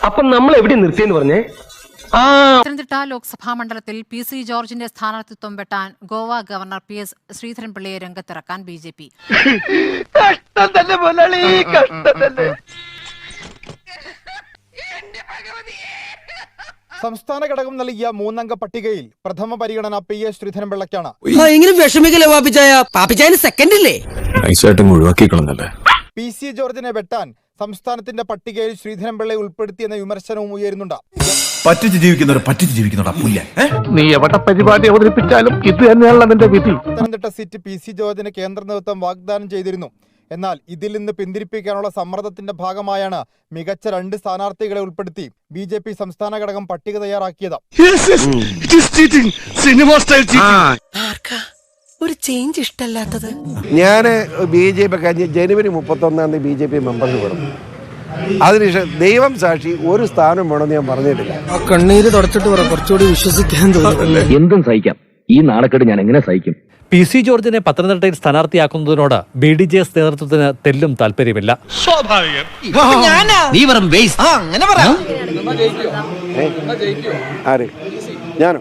അപ്പൊ നമ്മൾ എവിടെ നിർത്തിയെന്ന് പറഞ്ഞേ? ആ. പത്തനംതിട്ട ലോക്സഭാ മണ്ഡലത്തിൽ പി സി ജോർജിന്റെ സ്ഥാനാർത്ഥിത്വം വെട്ടാൻ ഗോവ ഗവർണർ പി എസ് ശ്രീധരൻപിള്ളയെ രംഗത്തിറക്കാൻ ബി ജെ പി. സംസ്ഥാന ഘടകം നൽകിയ മൂന്നംഗ പട്ടികയിൽ പ്രഥമ പരിഗണന പി എസ് ശ്രീധരൻപിള്ളയ്ക്കാണ്. പാപ്പിച്ചായ? പാപ്പിച്ചായന് സെക്കൻഡ് ഇല്ലേ? നൈസായിട്ട് ഒഴിവാക്കിക്കളന്നല്ലേ പി സി ജോർജിനെ വെട്ടാൻ സംസ്ഥാനത്തിന്റെ പട്ടികയിൽ ശ്രീധരൻപിള്ളയെ ഉൾപ്പെടുത്തിയെന്ന വിമർശനവും ഉയരുന്നുണ്ട്. പറ്റിച്ച് ജീവിക്കുന്നവർ പറ്റിച്ച് ജീവിക്കുന്നവരാ പുല്ല നീ എവിടെ പരിപാടി അവതരിപ്പിച്ചാലും ഇത് തന്നെയാണ് വിധി. പത്തനംതിട്ട സീറ്റ് പി സി ജോർജിന് കേന്ദ്ര നേതൃത്വം വാഗ്ദാനം ചെയ്തിരുന്നു. എന്നാൽ ഇതിൽ നിന്ന് പിന്തിരിപ്പിക്കാനുള്ള സമ്മർദ്ദത്തിന്റെ ഭാഗമായാണ് മികച്ച രണ്ട് സ്ഥാനാർത്ഥികളെ ഉൾപ്പെടുത്തി ബി ജെ പി സംസ്ഥാന ഘടകം പട്ടിക തയ്യാറാക്കിയത്. ഒരു ചേഞ്ച് ഇഷ്ടല്ലാത്തത് ഞാൻ ബി ജെ പി കഴിഞ്ഞ് ജനുവരി മുപ്പത്തൊന്നാം തീയതി ബി ജെ പി മെമ്പർഷിപ്പ് പറഞ്ഞു അതിനുശേഷം ദൈവം സാക്ഷി ഒരു സ്ഥാനം വേണമെന്ന് ഞാൻ പറഞ്ഞിട്ടില്ല. കണ്ണീര് തുടച്ചിട്ട് പറ കുറച്ചുകൂടി വിശ്വസിക്കാൻ എന്തും സഹിക്കാം. ഈ നാണക്കേട് ഞാൻ എങ്ങനെ സഹിക്കും? പി സി ജോർജിനെ പത്തനംതിട്ടയിൽ സ്ഥാനാർത്ഥിയാക്കുന്നതിനോട് ബി ഡി ജെ എസ് നേതൃത്വത്തിന് തെല്ലും താല്പര്യമില്ല. ആര്? ഞാനോ?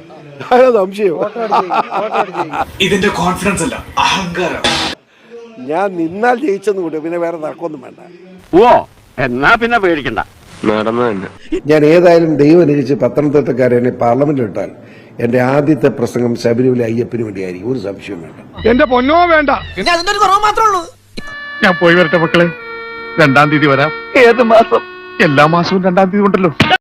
ഇതിന്റെ കോൺഫിഡൻസ് അല്ല അഹങ്കാരം. ഞാൻ നിന്നാൽ ജയിച്ചെന്ന് കൂടെ പിന്നെ വേറെ നടക്കൊന്നും വേണ്ട. ഓ എന്നാ പിന്നെ പേടിക്കണ്ട. ഞാൻ ഏതായാലും ദൈവം അനുഗ്രഹിച്ച് പത്തനംതിട്ടക്കാരെ എന്നെ പാർലമെന്റിൽ ഇട്ടാൽ എന്റെ ആദ്യത്തെ പ്രസംഗം ശബരിമല അയ്യപ്പന് വേണ്ടിയായിരിക്കും. ഒരു സംശയം വേണ്ട. എന്റെ പൊന്നോ വേണ്ട. പിന്നെ അതിന്റെ കുറവ് മാത്രമേ ഉള്ളൂ. ഞാൻ പോയി വരട്ടെ മക്കളെ. രണ്ടാം തീയതി വരാം. ഏത് മാസം? എല്ലാ മാസവും രണ്ടാം തീയതി ഉണ്ടല്ലോ.